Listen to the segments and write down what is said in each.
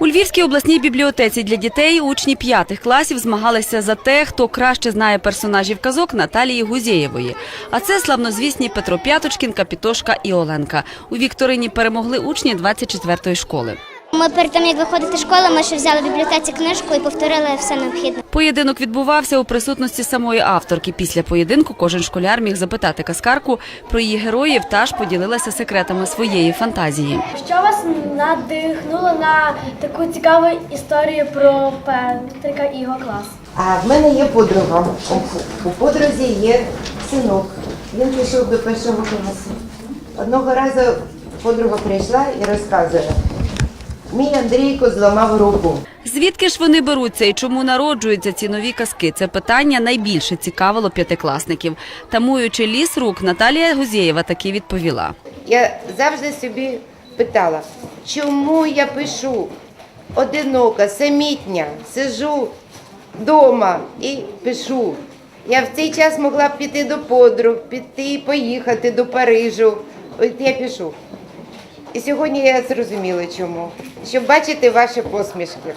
У Львівській обласній бібліотеці для дітей учні п'ятих класів змагалися за те, хто краще знає персонажів казок Наталії Гузєєвої. А це славнозвісні Петро П'яточкін, Капітошка і Оленка. У вікторині перемогли учні 24-ї школи. Ми перед тим, як виходити з школи, ми ще взяли в бібліотеці книжку і повторили все необхідне. Поєдинок відбувався у присутності самої авторки. Після поєдинку кожен школяр міг запитати казкарку про її героїв та ж поділилася секретами своєї фантазії. Що вас надихнуло на таку цікаву історію про Петрика і його клас? А в мене є подруга. У- У подрузі є синок. Він пішов до першого класу. Одного разу подруга прийшла і розказує. Мій Андрійко зламав руку. Звідки ж вони беруться і чому народжуються ці нові казки? Це питання найбільше цікавило п'ятикласників. Тамуючи ліс рук, Наталія Гузєєва таки відповіла. Я завжди собі питала, чому я пишу одинока, самітня, сижу вдома і пишу. Я в цей час могла б піти до подруг, піти і поїхати до Парижу. От я пишу. І сьогодні я зрозуміла чому. Щоб бачити ваші посмішки.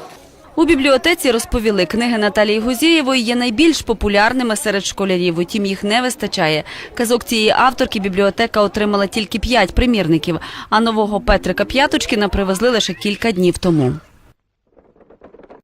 У бібліотеці розповіли, книги Наталії Гузєєвої є найбільш популярними серед школярів. Утім, їх не вистачає. Казок цієї авторки бібліотека отримала тільки п'ять примірників, а нового Петрика П'яточкіна привезли лише кілька днів тому.